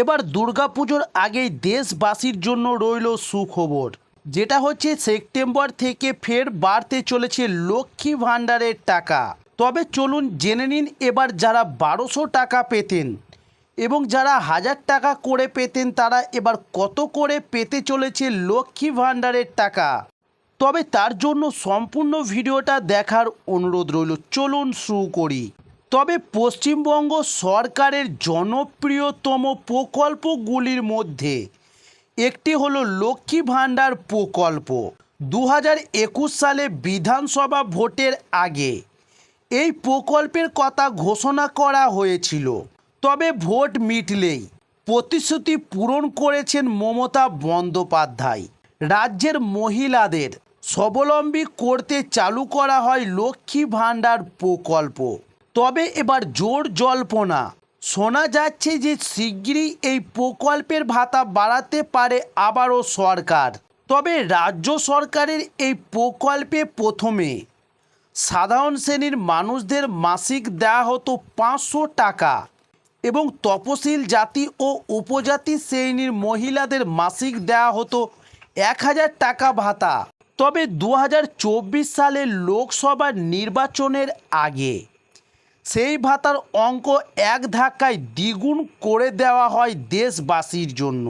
এবার দুর্গাপুজোর আগেই দেশবাসীর জন্য রইল সুখবর। যেটা হচ্ছে সেপ্টেম্বর থেকে ফের বাড়তে চলেছে লক্ষ্মী ভাণ্ডারের টাকা। তবে চলুন জেনে নিন এবার যারা বারোশো টাকা পেতেন এবং যারা হাজার টাকা করে পেতেন, তারা এবার কত করে পেতে চলেছে লক্ষ্মী ভাণ্ডারের টাকা? তবে তার জন্য সম্পূর্ণ ভিডিওটা দেখার অনুরোধ রইল। চলুন শুরু করি। তবে পশ্চিমবঙ্গ সরকারের জনপ্রিয়তম প্রকল্পগুলির মধ্যে একটি হলো লক্ষ্মী ভাণ্ডার প্রকল্প। দু সালে বিধানসভা ভোটের আগে এই প্রকল্পের কথা ঘোষণা করা হয়েছিল। তবে ভোট মিটলেই প্রতিশ্রুতি পূরণ করেছেন মমতা বন্দ্যোপাধ্যায়। রাজ্যের মহিলাদের স্বাবলম্বী করতে চালু করা হয় লক্ষ্মী ভাণ্ডার প্রকল্প। তবে এবার জোর জল্পনা। শোনা যাচ্ছে যে শিগগিরই এই প্রকল্পের ভাতা বাড়াতে পারে আবারও সরকার। তবে রাজ্য সরকারের এই প্রকল্পে প্রথমে সাধারণ শ্রেণির মানুষদের মাসিক দেওয়া হতো পাঁচশো টাকা এবং তপশিল জাতি ও উপজাতি শ্রেণির মহিলাদের মাসিক দেওয়া হতো এক হাজার টাকা ভাতা। তবে দু হাজার চব্বিশ সালের লোকসভা নির্বাচনের আগে সেই ভাতার অঙ্ক এক ধাক্কায় দ্বিগুণ করে দেওয়া হয় দেশবাসীর জন্য।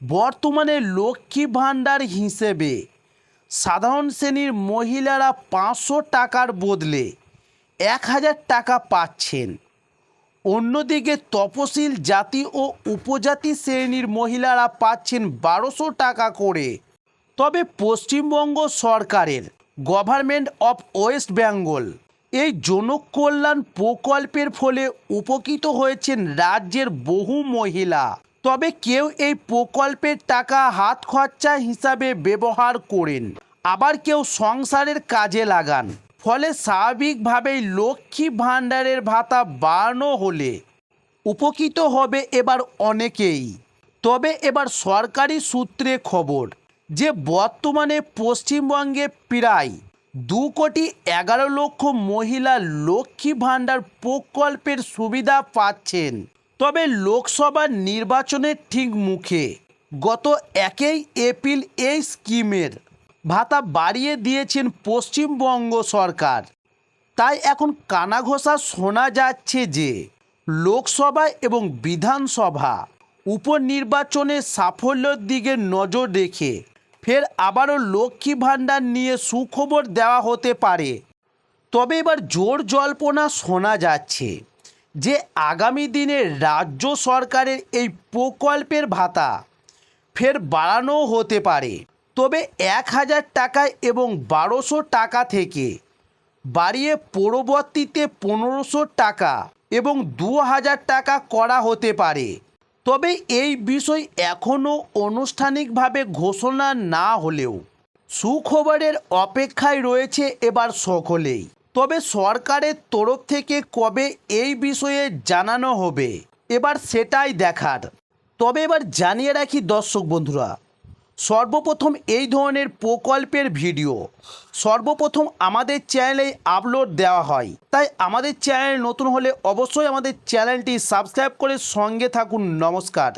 বর্তমানে লক্ষ্মী ভাণ্ডার হিসেবে সাধারণ শ্রেণির মহিলারা পাঁচশো টাকার বদলে এক হাজার টাকা পাচ্ছেন। অন্যদিকে তপশিল জাতি ও উপজাতি শ্রেণির মহিলারা পাচ্ছেন বারোশো টাকা করে। তবে পশ্চিমবঙ্গ সরকারের গভর্নমেন্ট অফ ওয়েস্ট বেঙ্গল এই জনকল্যাণ প্রকল্পের ফলে উপকৃত হয়েছেন রাজ্যের বহু মহিলা। তবে কেউ এই প্রকল্পের টাকা হাত খরচা হিসাবে ব্যবহার করেন, আবার কেউ সংসারের কাজে লাগান। ফলে স্বাভাবিকভাবেই লক্ষ্মী ভাণ্ডারের ভাতা বাড়ানো হলে উপকৃত হবে এবার অনেকেই। তবে এবার সরকারি সূত্রে খবর যে বর্তমানে পশ্চিমবঙ্গে প্রায় দু কোটি এগারো লক্ষ মহিলা লক্ষ্মী ভাণ্ডার প্রকল্পের সুবিধা পাচ্ছেন। তবে লোকসভা নির্বাচনের ঠিক মুখে গত একই এপ্রিল এই স্কিমের ভাতা বাড়িয়ে দিয়েছেন পশ্চিমবঙ্গ সরকার। তাই এখন কানাঘোষা শোনা যাচ্ছে যে লোকসভা এবং বিধানসভা উপনির্বাচনে সাফল্যের দিকে নজর রেখে ফের আবারও লক্ষ্মী ভাণ্ডার নিয়ে সুখবর দেওয়া হতে পারে। তবে এবার জোর জল্পনা শোনা যাচ্ছে যে আগামী দিনে রাজ্য সরকারের এই প্রকল্পের ভাতা ফের বাড়ানো হতে পারে। তবে এক হাজার টাকায় এবং বারোশো টাকা থেকে বাড়িয়ে পরবর্তীতে পনেরোশো টাকা এবং দু হাজার টাকা করা হতে পারে। তবে এই বিষয় এখনও আনুষ্ঠানিকভাবে ঘোষণা না হলেও সুখবরের অপেক্ষায় রয়েছে এবার সকলেই। তবে সরকারের তরফ থেকে কবে এই বিষয়ে জানানো হবে, এবার সেটাই দেখার। তবে এবার জানিয়ে রাখি দর্শক বন্ধুরা সর্বপ্রথম এই ধরনের প্রকল্পের ভিডিও। সর্বপ্রথম আমাদের চ্যানেলে আপলোড দেওয়া হয়। তাই আমাদের চ্যানেল নতুন হলে অবশ্যই আমাদের চ্যানেলটি সাবস্ক্রাইব করে সঙ্গে থাকুন। নমস্কার।